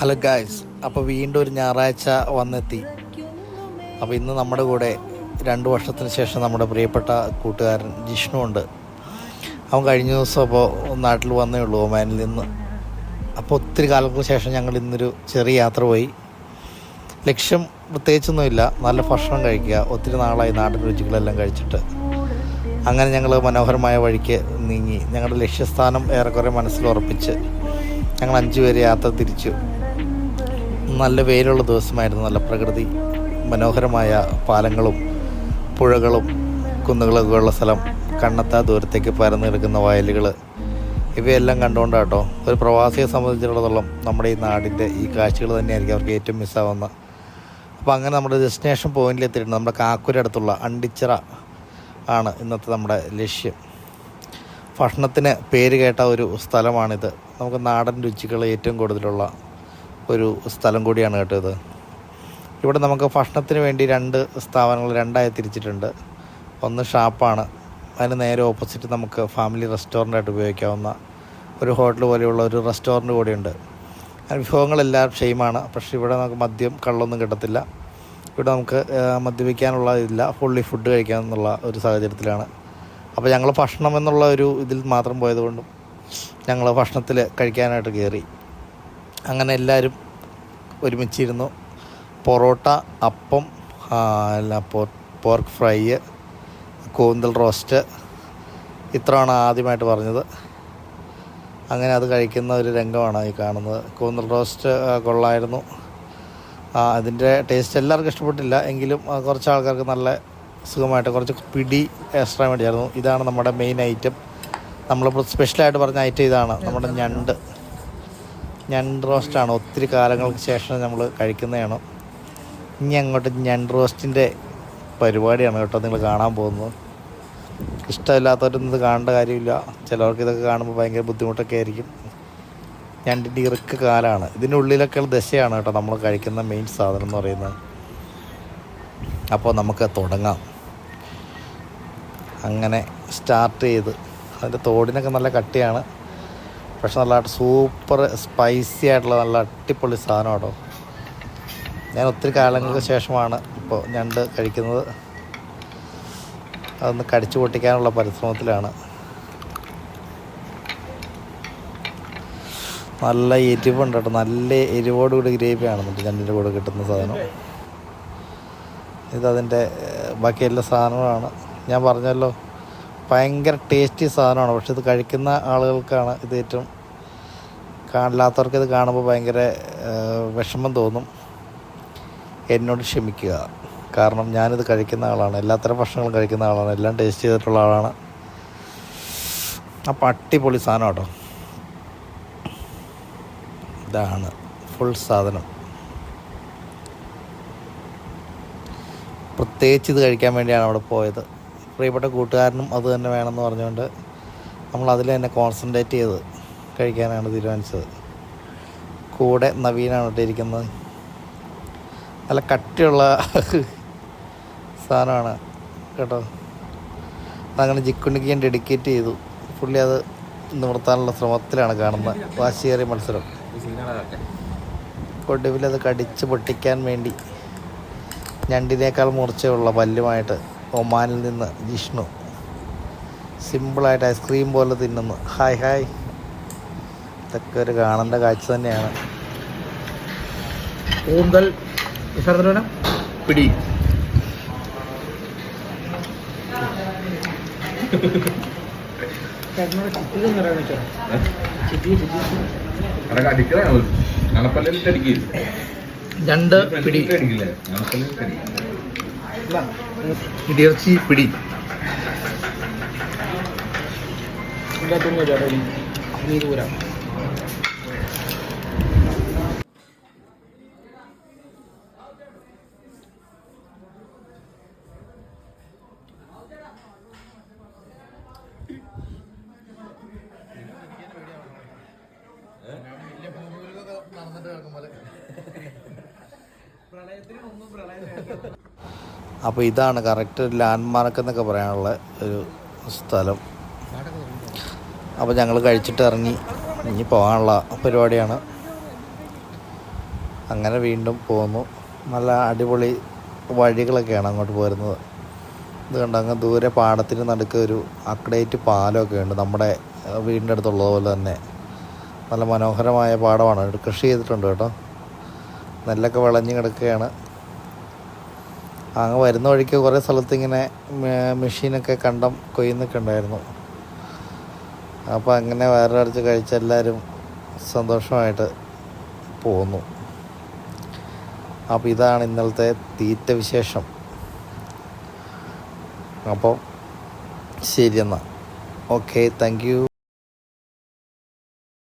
Hello guys അപ്പോൾ വീണ്ടും ഒരു ഞായറാഴ്ച വന്നെത്തി. അപ്പോൾ ഇന്ന് നമ്മുടെ കൂടെ രണ്ട് വർഷത്തിന് ശേഷം നമ്മുടെ പ്രിയപ്പെട്ട കൂട്ടുകാരൻ ജിഷ്ണു ഉണ്ട്. അവൻ കഴിഞ്ഞ ദിവസം അപ്പോൾ നാട്ടിൽ വന്നേ ഉള്ളൂ ഒമാനിൽ നിന്ന്. അപ്പോൾ ഒത്തിരി കാലങ്ങൾക്ക് ശേഷം ഞങ്ങൾ ഇന്നൊരു ചെറിയ യാത്ര പോയി. ലക്ഷ്യം പ്രത്യേകിച്ചൊന്നുമില്ല നല്ല ഭക്ഷണം കഴിക്കുക ഒത്തിരി നാളായി നാടൻ രുചികളെല്ലാം കഴിച്ചിട്ട്. അങ്ങനെ ഞങ്ങൾ മനോഹരമായ വഴിക്ക് നീങ്ങി. ഞങ്ങളുടെ ലക്ഷ്യസ്ഥാനം ഏറെക്കുറെ മനസ്സിൽ ഉറപ്പിച്ച് ഞങ്ങൾ അഞ്ചു പേര് യാത്ര തിരിച്ചു. നല്ല വെയിലുള്ള ദിവസമായിരുന്നു. നല്ല പ്രകൃതി മനോഹരമായ പാലങ്ങളും പുഴകളും കുന്നുകളൊക്കെ ഉള്ള സ്ഥലം. കണ്ണത്താ ദൂരത്തേക്ക് പരന്നു കിടക്കുന്ന വയലുകൾ. ഇവയെല്ലാം കണ്ടുകൊണ്ടാട്ടോ ഒരു പ്രവാസിയെ സംബന്ധിച്ചിടത്തോളം നമ്മുടെ ഈ നാടിന്റെ ഈ കാഴ്ചകൾ തന്നെയായിരിക്കും അവർക്ക് ഏറ്റവും മിസ്സാവുന്ന അപ്പോൾ അങ്ങനെ നമ്മുടെ ഡെസ്റ്റിനേഷൻ പോയിന്റിൽ എത്തിയിട്ടുണ്ട്. നമ്മുടെ കാക്കൂര അടുത്തുള്ള അണ്ടിച്ചിറ ആണ് ഇന്നത്തെ നമ്മുടെ ലക്ഷ്യം. ഭക്ഷണത്തിന് പേര് കേട്ട ഒരു സ്ഥലമാണിത്. നമുക്ക് നാടൻ രുചികൾ ഏറ്റവും കൂടുതലുള്ള ഒരു സ്ഥലം കൂടിയാണ് കേട്ടോ ഇത്. ഇവിടെ നമുക്ക് ഭക്ഷണത്തിന് വേണ്ടി രണ്ട് സ്ഥാപനങ്ങൾ രണ്ടായി തിരിച്ചിട്ടുണ്ട്. ഒന്ന് ഷാപ്പാണ്. അതിന് നേരെ ഓപ്പോസിറ്റ് നമുക്ക് ഫാമിലി റെസ്റ്റോറന്റായിട്ട് ഉപയോഗിക്കാവുന്ന ഒരു ഹോട്ടൽ പോലെയുള്ള ഒരു റെസ്റ്റോറന്റ് കൂടിയുണ്ട്. വിഭവങ്ങളെല്ലാം സെയിമാണ്. പക്ഷേ ഇവിടെ നമുക്ക് മദ്യം കള്ളൊന്നും കിട്ടത്തില്ല. ഇവിടെ നമുക്ക് മദ്യപിക്കാനുള്ള ഇതില്ല. ഫുള്ളി ഫുഡ് കഴിക്കാമെന്നുള്ള ഒരു സാഹചര്യത്തിലാണ്. അപ്പോൾ ഞങ്ങൾ ഭക്ഷണം എന്നുള്ള ഒരു ഇതിൽ മാത്രം പോയതുകൊണ്ടും ഞങ്ങൾ ഭക്ഷണത്തിൽ കഴിക്കാനായിട്ട് കയറി അങ്ങനെ എല്ലാവരും ഒരുമിച്ചിരുന്നു. പൊറോട്ട അപ്പം അല്ല പോർക്ക് ഫ്രൈ കൂന്തൽ റോസ്റ്റ് ഇത്രയാണ് ആദ്യമായിട്ട് പറഞ്ഞത്. അങ്ങനെ അത് കഴിക്കുന്ന ഒരു രംഗമാണ് ഈ കാണുന്നത്. കൂന്തൽ റോസ്റ്റ് കൊള്ളായിരുന്നു. അതിന്റെ ടേസ്റ്റ് എല്ലാവർക്കും ഇഷ്ടപ്പെട്ടില്ല. എങ്കിലും കുറച്ച് ആൾക്കാർക്ക് നല്ല സുഖമായിട്ട് കുറച്ച് പിടി എക്സ്ട്രാ വേണ്ടിയായിരുന്നു. ഇതാണ് നമ്മുടെ മെയിൻ ഐറ്റം നമ്മളിപ്പോൾ സ്പെഷ്യലായിട്ട് പറഞ്ഞ ഐറ്റം ഇതാണ്. നമ്മുടെ ഞണ്ട്. ഞണ്ട് റോസ്റ്റാണ്. ഒത്തിരി കാലങ്ങൾക്ക് ശേഷം നമ്മൾ കഴിക്കുന്നതാണ്. ഇനി അങ്ങോട്ട് ഞണ്ട് റോസ്റ്റിന്റെ പരിപാടിയാണ് കേട്ടോ നിങ്ങൾ കാണാൻ പോകുന്നത്. ഇഷ്ടമില്ലാത്തവരൊന്നും ഇത് കാണേണ്ട കാര്യമില്ല. ചിലവർക്ക് ഇതൊക്കെ കാണുമ്പോൾ ഭയങ്കര ബുദ്ധിമുട്ടൊക്കെ ആയിരിക്കും. ഞണ്ടിന്റെ ഇറുക്ക് കാലാണ്. ഇതിന്റെ ഉള്ളിലൊക്കെ ദശയാണ് കേട്ടോ നമ്മൾ കഴിക്കുന്ന മെയിൻ സാധനം എന്ന് പറയുന്നത്. അപ്പോൾ നമുക്ക് തുടങ്ങാം. അങ്ങനെ സ്റ്റാർട്ട് ചെയ്ത്. അതിന്റെ തോടിനൊക്കെ നല്ല കട്ടിയാണ്. പക്ഷെ നല്ല സൂപ്പർ സ്പൈസി ആയിട്ടുള്ള നല്ല അടിപൊളി സാധനം കേട്ടോ. ഞാൻ ഒത്തിരി കാലങ്ങൾക്ക് ശേഷമാണ് ഇപ്പോൾ ഞണ്ട് കഴിക്കുന്നത്. അതൊന്ന് കടിച്ചു പൊട്ടിക്കാനുള്ള പരിശ്രമത്തിലാണ്. നല്ല എരിവുണ്ട് കേട്ടോ. നല്ല എരിവോടുകൂടി ഗ്രേവിയാണ് എന്നിട്ട് ഞണ്ടിന്റെ കൂടെ കിട്ടുന്ന സാധനം. ഇതതിന്റെ ബാക്കി എല്ലാ സാധനങ്ങളാണ്. ഞാൻ പറഞ്ഞല്ലോ ഭയങ്കര ടേസ്റ്റി സാധനമാണ്. പക്ഷെ ഇത് കഴിക്കുന്ന ആളുകൾക്കാണ് ഇത് ഏറ്റവും കാണില്ലാത്തവർക്ക് ഇത് കാണുമ്പോൾ ഭയങ്കര വിഷമം തോന്നും. എന്നോട് ക്ഷമിക്കുക. കാരണം ഞാനിത് കഴിക്കുന്ന ആളാണ്. എല്ലാത്തരം ഭക്ഷണങ്ങളും കഴിക്കുന്ന ആളാണ്. എല്ലാം ടേസ്റ്റ് ചെയ്തിട്ടുള്ള ആളാണ്. അപ്പം അടിപൊളി സാധനം കേട്ടോ ഇതാണ് ഫുൾ സാധനം. പ്രത്യേകിച്ച് ഇത് കഴിക്കാൻ വേണ്ടിയാണ് അവിടെ പോയത്. പ്രിയപ്പെട്ട കൂട്ടുകാരനും അത് തന്നെ വേണമെന്ന് പറഞ്ഞുകൊണ്ട് നമ്മൾ അതിൽ തന്നെ കോൺസെൻട്രേറ്റ് ചെയ്ത് കഴിക്കാനാണ് തീരുമാനിച്ചത്. കൂടെ നവീനാണ് ഇട്ടിരിക്കുന്നത് നല്ല കട്ടിയുള്ള സാധനമാണ് കേട്ടോ. അതങ്ങനെ ജിക്കുണ്ടിക്ക് ഞാൻ ഡെഡിക്കേറ്റ് ചെയ്തു. പുള്ളി അത് നിവർത്താനുള്ള ശ്രമത്തിലാണ് കാണുന്നത്. വാശിയേറിയ മത്സരം. ഒടുവിൽ അത് കടിച്ച് പൊട്ടിക്കാൻ വേണ്ടി ഞണ്ടിനേക്കാൾ മുറിച്ചുള്ള പല്ലുമായിട്ട് ഒമാനിൽ നിന്ന് ജിഷ്ണു. സിമ്പിളായിട്ട് ഐസ്ക്രീം പോലെ തിന്നുന്നു. Hi hi. ഇതൊക്കെ ഒരു കാണേണ്ട കാഴ്ച തന്നെയാണ്. കൂന്തൽ പിടി. രണ്ട് പിടി. ഫ്രണ്ടിലിട്ട് അടിക്കില്ലേ? ഞണപ്പല്ലിലിട്ട് ഒന്നും പിടി അപ്പോൾ ഇതാണ് കറക്റ്റ് ലാൻഡ്മാർക്ക് എന്നൊക്കെ പറയാനുള്ള ഒരു സ്ഥലം. അപ്പോൾ ഞങ്ങൾ കഴിച്ചിട്ട് ഇറങ്ങി. ഇനി പോകാനുള്ള പരിപാടിയാണ്. അങ്ങനെ വീണ്ടും പോന്നു. നല്ല അടിപൊളി വഴികളൊക്കെയാണ് അങ്ങോട്ട് പോരുന്നത്. ഇത് കണ്ട അങ്ങ് ദൂരെ പാടത്തിന് നടുക്ക് ഒരു അക്ഡേറ്റ് പാലമൊക്കെ ഉണ്ട്. നമ്മുടെ വീടിന്റെ അടുത്തുള്ളതുപോലെ തന്നെ. നല്ല മനോഹരമായ പാടമാണ്. കൃഷി ചെയ്തിട്ടുണ്ട് കേട്ടോ. നെല്ലൊക്കെ വിളഞ്ഞു കിടക്കുകയാണ്. അങ്ങ് വരുന്ന വഴിക്ക് കുറേ സ്ഥലത്ത് ഇങ്ങനെ മെഷീനൊക്കെ കണ്ടം കൊയ്യുന്നൊക്കെ ഉണ്ടായിരുന്നു. അപ്പോൾ അങ്ങനെ വയറടച്ച് കഴിച്ച എല്ലാവരും സന്തോഷമായിട്ട് പോന്നു. അപ്പോൾ ഇതാണ് ഇന്നലത്തെ തീറ്റ വിശേഷം. അപ്പോൾ ശരി എന്നാൽ. Okay thank you.